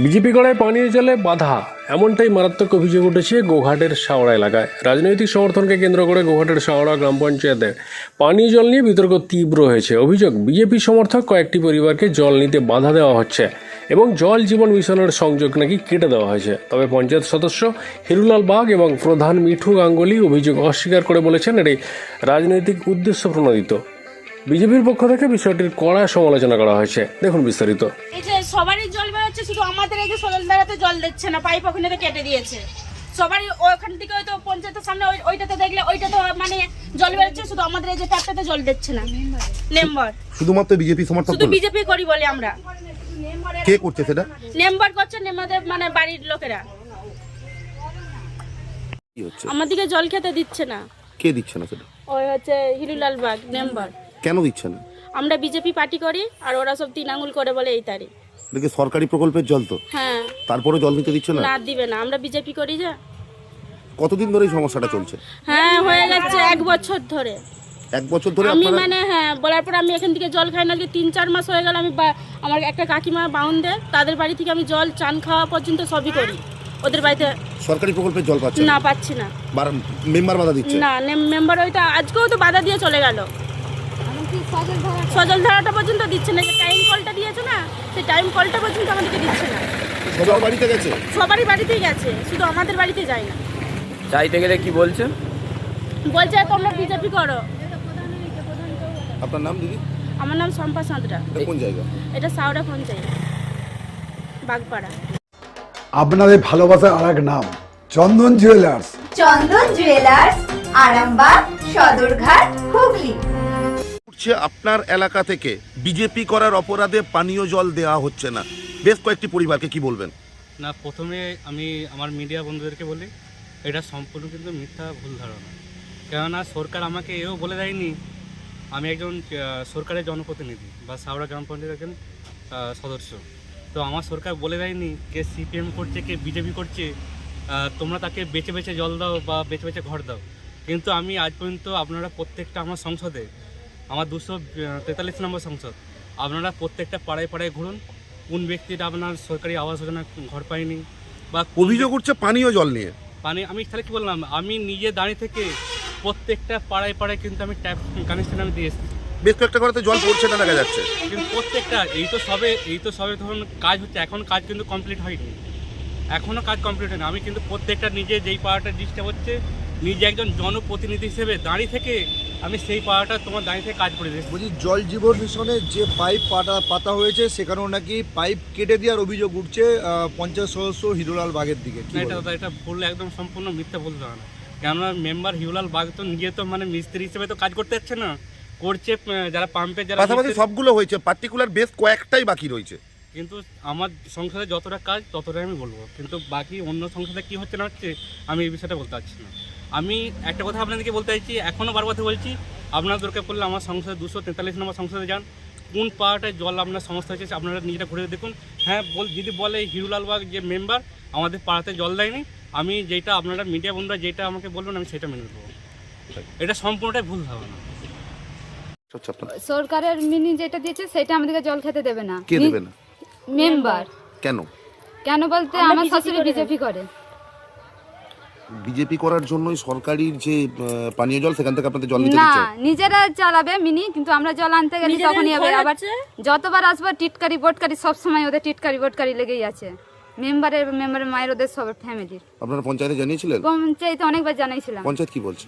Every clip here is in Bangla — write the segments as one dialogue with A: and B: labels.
A: বিজেপি গড়ায় পানীয় জলে বাধা, এমনটাই মারাত্মক অভিযোগ উঠেছে গোঘাটের শাওড়া এলাকায়। রাজনৈতিক সমর্থনকে কেন্দ্র করে গোঘাটের শাওড়া গ্রাম পঞ্চায়েতে পানীয় জল নিয়ে বিতর্ক তীব্র হয়েছে। অভিযোগ, বিজেপি সমর্থক কয়েকটি পরিবারকে জল নিতে বাধা দেওয়া হচ্ছে এবং জল জীবন মিশনের সংযোগ নাকি কেটে দেওয়া হয়েছে। তবে পঞ্চায়েত সদস্য হিরুলাল বাগ এবং প্রধান মিঠু গাঙ্গুলি অভিযোগ অস্বীকার করে বলেছেন, এটি রাজনৈতিক উদ্দেশ্য প্রণোদিত। বিজেপির পক্ষ থেকে বিষয়টির কড়া সমালোচনা করা হয়েছে। দেখুন বিস্তারিত।
B: এই শুধু আমাদের এই যে সদল ধারাতে জল দিচ্ছে না পাইপ ওখানে তো কেটে দিয়েছে। সবারই ওখান থেকে হয়তো পঞ্চায়েতের সামনে ওইটাতে দেখলে ওইটা তো মানে জল বেরোচ্ছে শুধু আমাদের এই যে ট্যাপটাতে জল দিচ্ছে না। নেম্বার।
C: শুধুমাত্র বিজেপি সমর্থক
B: শুধু বিজেপি করি বলে আমরা।
C: কে করছে সেটা?
B: নেম্বার করছে আমাদের মানে বাড়ির লোকেরা। আমাদেরকে জল খেতে দিচ্ছে না।
C: কে দিচ্ছে না সেটা?
B: ওই হচ্ছে হিরুলাল বাগ নেম্বার।
C: কেন দিচ্ছে না?
B: আমরা বিজেপি পার্টি করি আর ওরা সব তিন আঙুল করে বলে এই তারিখ।
C: দেখে সরকারি প্রকল্পের জল তো?
B: হ্যাঁ।
C: তারপরে জল নিতে দিচ্ছে না?
B: না দিবে না। আমরা বিজেপি করি যে।
C: কতদিন ধরে এই সমস্যাটা চলছে?
B: হ্যাঁ হয়ে গেছে এক বছর ধরে।
C: এক বছর ধরে
B: আমি
C: আপনারা
B: মানে হ্যাঁ বলার পর আমি এখান থেকে জল খাই না আজকে তিন চার মাস হয়ে গেল আমি বা- আমার একটা কাকিমা বাউন্ডে তাদের বাড়ি থেকে আমি জল চান খাওয়া পর্যন্ত সবই করি। ওদের বাড়িতে
C: সরকারি প্রকল্পের জল পাচ্ছে
B: না পাচ্ছি না।
C: মেম্বার বাধা দিচ্ছে?
B: না মেম্বার ওইটা আজকেও তো বাধা দিয়ে চলে গেল। সজল ধারাটা পর্যন্ত দিচ্ছে না যে টাইম কলটা দিয়েছে না সেই টাইম কলটা পর্যন্ত আমাদেরকে দিচ্ছে না।
C: সবার বাড়িতে গেছে?
B: সবারই বাড়িতেই গেছে শুধু আমাদের বাড়িতে যায় না।
D: চাইতে গেলে কি বলছেন
B: বলছে তোমরা বিজেপি করো।
C: আপনার নাম দিদি?
B: আমার নাম শম্পা সাঁতরা।
C: এটা কোন জায়গা?
B: এটা সাউরা পঞ্চায়েত বাগপাড়া।
E: আপনাদের ভালোবাসার আর এক নাম চন্দন জুয়েলার্স
F: চন্দন জুয়েলার্স আরামবাগ সদরঘাট হুগলি।
C: উঠছে আপনার এলাকা থেকে। বিজেপি করার অপরাধে পানীয় জল দেওয়া হচ্ছে না। বেশ কয়েকটি পরিবারকে কি বলবেন?
G: না, প্রথমে আমি আমার মিডিয়া বন্ধুদেরকে বলি, এটা সম্পূর্ণ কিন্তু মিথ্যা, ভুল ধারণা। কেননা সরকার আমাকে এও বলে দেয়নি, আমি একজন সরকারের জনপ্রতিনিধি বা সাউরা গ্রাম পঞ্চায়েতের একজন সদস্য। তো আমার সরকার বলে দেয়নি কে সিপিএম করছে, কে বিজেপি করছে তোমরা তাকে বেছে বেছে জল দাও বা বেছে বেছে ঘর দাও। কিন্তু আমি আজ পর্যন্ত আপনারা প্রত্যেকটা আমার সংসদে আমার দুশো তেতাল্লিশ নম্বর সংসদ। আপনারা প্রত্যেকটা পাড়ায় পাড়ায় ঘুরুন। কোন ব্যক্তিটা আপনার সরকারি আবাস যোজনা ঘর পায়নি বা
C: অভিযোগ উঠছে পানীয় জল নিয়ে।
G: পানি আমি তাহলে কি বললাম আমি নিজে দাঁড়িয়ে থেকে প্রত্যেকটা পাড়ায় পাড়ায় কিন্তু আমি ট্যাপ কানেকশন আমি দিয়ে এসেছি।
C: বেশ কয়েকটা ঘরেতে জল পড়ছে না দেখা যাচ্ছে।
G: কিন্তু প্রত্যেকটা এই তো সবে এই তো সবে ধরুন কাজ হচ্ছে এখন কাজ কিন্তু কমপ্লিট হয়নি। এখনও কাজ কমপ্লিট হয়নি। আমি কিন্তু প্রত্যেকটা নিজে যেই পাড়াটা ডিস্টার্ব হচ্ছে নিজে একজন জনপ্রতিনিধি হিসেবে দাঁড়িয়ে থেকে আমি সেই পাড়াটা তোমার দাঁড়িয়ে থেকে কাজ করে দিয়েছি।
H: বলছি জল জীবন মিশনে যে পাইপ পাতা পাতা হয়েছে সেখানেও নাকি পাইপ কেটে দেওয়ার অভিযোগ উঠছে পঞ্চায়েত সদস্য হিরোলাল বাগের দিকে।
G: এটা
H: বলবেন?
G: এটা ভুল একদম সম্পূর্ণ মিথ্যা বলতে হবে না। কেননা মেম্বার হিউলাল বাগ তো নিজে তো মানে মিস্ত্রি হিসেবে তো কাজ করতে যাচ্ছে না। করছে যারা পাম্পে যারা
C: পাশাপাশি সবগুলো হয়েছে পার্টিকুলার বেশ কয়েকটাই বাকি রয়েছে।
G: কিন্তু আমার সংসদে যতটা কাজ ততটাই আমি বলব। কিন্তু বাকি অন্য সংসদে কি হচ্ছে না হচ্ছে আমি এই বিষয়টা বলতে পারছি না। আমি একটা কথা আপনাদেরকে বলতে চাইছি এখনও বারবার বলছি আপনার দরকার পড়লে আমার সংসদে দুশো তেতাল্লিশ নম্বর সংসদে যান। কোন পাড়াটায় জল আপনার সমস্যা হচ্ছে আপনারা নিজেরা ঘুরে দেখুন। হ্যাঁ বল যদি বলে হিরুলাল বাগ যে মেম্বার আমাদের পাড়াতে জল দেয়নি আমি যেটা আপনারা মিডিয়া বন্ধুরা যেটা আমাকে বলবেন আমি সেটা মেনে নেব। এটা সম্পূর্ণটাই ভুল ধারণা।
I: সরকারের মিনি যেটা দিয়েছে সেটা আমাদেরকে জল খেতে দেবে না।
C: কে দেবে না?
I: মেম্বার
C: কেন?
I: কেন বলতে
B: আমরা
I: আমার শাশুড়ি বিজেপি করে।
C: বিজেপি করার জন্যই সরকারির যে পানীয় জল সেখান থেকে আপনাদের জল নিতে
I: না নিজেরা চালাবে মিনি কিন্তু আমরা জল আনতে গেলে তখনই হবে। আবার যতবার আসব টিটকারি বোটকারি সব সময় ওদের টিটকারি বোটকারি লেগেই আছে। মেম্বারের মেম্বারের মায়ের ওদের সব ফ্যামিলির
C: আপনারা পঞ্চায়েতে জানিয়েছিলেন?
I: পঞ্চায়েতে অনেকবার জানাইছিলাম।
C: পঞ্চায়েত কি বলছে?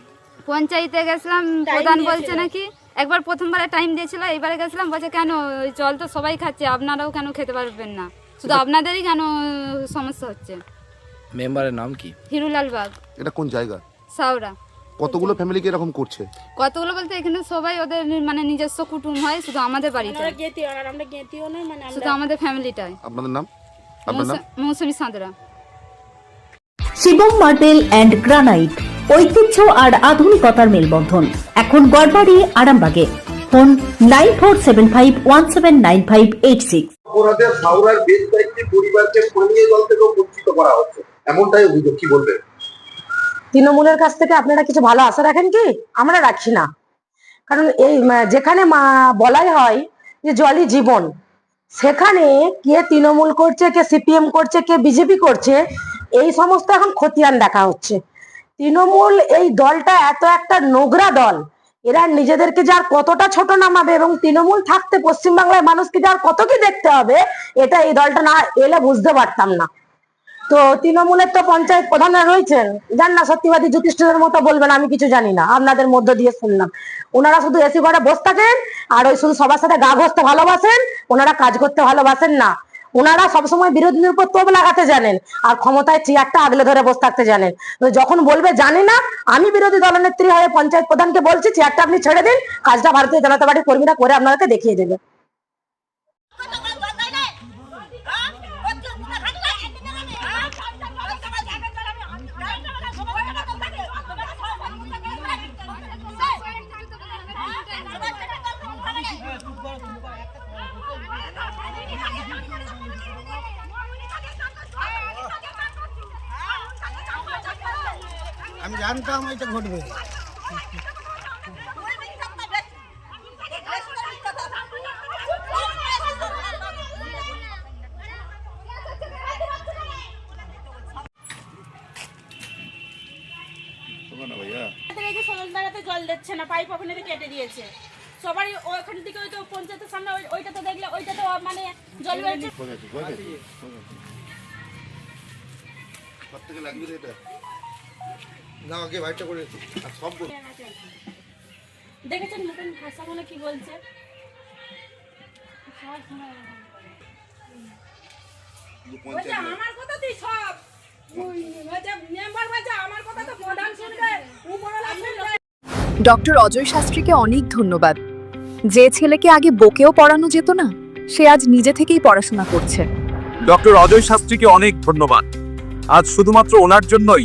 I: পঞ্চায়েতে গেছিলাম প্রধান বলছে নাকি একবার প্রথমবারে টাইম দিয়েছিল এবারে গেছিলাম বলছে কেন ওই জল তো সবাই খাচ্ছে আপনারাও কেন খেতে পারবেন না? শুধু আপনাদেরই কেন সমস্যা হচ্ছে?
D: মেম্বারের নাম কি?
I: হিরুলাল বাগ।
C: এটা কোন জায়গা?
I: সাউরা
C: কতগুলো ফ্যামিলিকে এরকম করছে?
I: কতগুলো বলতে এখানে সবাই ওদের মানে নিজস্ব কুটুম হয় শুধু আমাদের বাড়িটা
B: আমরা গেতিও আর আমরা গেতিও নয় মানে
I: শুধু আমাদের ফ্যামিলিটাই
C: আপনাদের নাম? আপনার নাম?
I: Mousumi Santra.
J: Shivam marble and granite ঐতিহ্য আর আধুনিকতার মেলবন্ধন। এখন গড়বাড়ি আরামবাগে। Phone nine four seven five one seven nine five eight six.
C: অপরাধে হাওড়ার বেশ কয়েকটি পরিবারকে পানীয় জল থেকেও বঞ্চিত করা হচ্ছে। এমনটাই অভিযোগ, কি বলবেন
K: তৃণমূলের কাছ থেকে আপনারা কিছু ভালো আশা রাখেন কি? আমরা রাখি না। কারণ এই যেখানে বলাই হয় যে জলই জীবন, সেখানে কে তৃণমূল করছে, কে সিপিএম করছে, কে বিজেপি করছে, এই সমস্ত এখন খতিয়ান দেখা হচ্ছে। তৃণমূল এই দলটা এত একটা নোংরা দল, এরা নিজেদেরকে যার কতটা ছোট নামাবে এবং তৃণমূল থাকতে পশ্চিমবাংলায় মানুষকে যার কত কি দেখতে হবে, এটা এই দলটা না এলে বুঝতে পারতাম না। তো তৃণমূলের তো পঞ্চায়েত প্রধানরা রয়েছেন। জান না, সত্যিবাদী যুধিষ্ঠিরের মতো বলবেন, আমি কিছু জানি না। আপনাদের মধ্য দিয়ে শুনলাম। ওনারা শুধু এসি ঘরে বসে থাকেন, আর ওই শুধু সবার সাথে গা ঘষতে ভালোবাসেন, ওনারা কাজ করতে ভালোবাসেন না। ওনারা সবসময় বিরোধীদের উপর তোপ লাগাতে জানেন, আর ক্ষমতায় চেয়ারটা আগলে ধরে বসে থাকতে জানেন। যখন বলবে, জানি না, আমি বিরোধী দলনেত্রী হয়ে পঞ্চায়েত প্রধানকে বলছি, চেয়ারটা আপনি ছেড়ে দিন, কাজটা ভারতীয় জনতা পার্টির কর্মীরা করে আপনাকে দেখিয়ে দেবে।
H: আমি জানতাম এটা ঘটবে।
B: জল দিচ্ছে না পাইপ ওখানে কেটে দিয়েছে। সবারই ওখান থেকে ওই তো পঞ্চায়েতের সামনে ওই- ওইটাতে দেখলে ওইটাতে মানে জল বেরোচ্ছে
C: লাগবে এটা?
H: না আগে বাইকটা করে আর সব
B: দেখেছেন নতুন ভাষা মানে কি বলছে? বলছে, আমার কথা তুই সব আমার কথা তো প্রধান শুনবে উপরওয়ালা শুনবে।
L: ডক্টর অজয় শাস্ত্রীকে অনেক ধন্যবাদ। যে ছেলেকে আগে বকেও পড়ানো যেত না সে আজ নিজে থেকেই পড়াশোনা করছে।
M: ডক্টর অজয় শাস্ত্রীকে অনেক ধন্যবাদ। আজ শুধুমাত্র ওনার জন্যই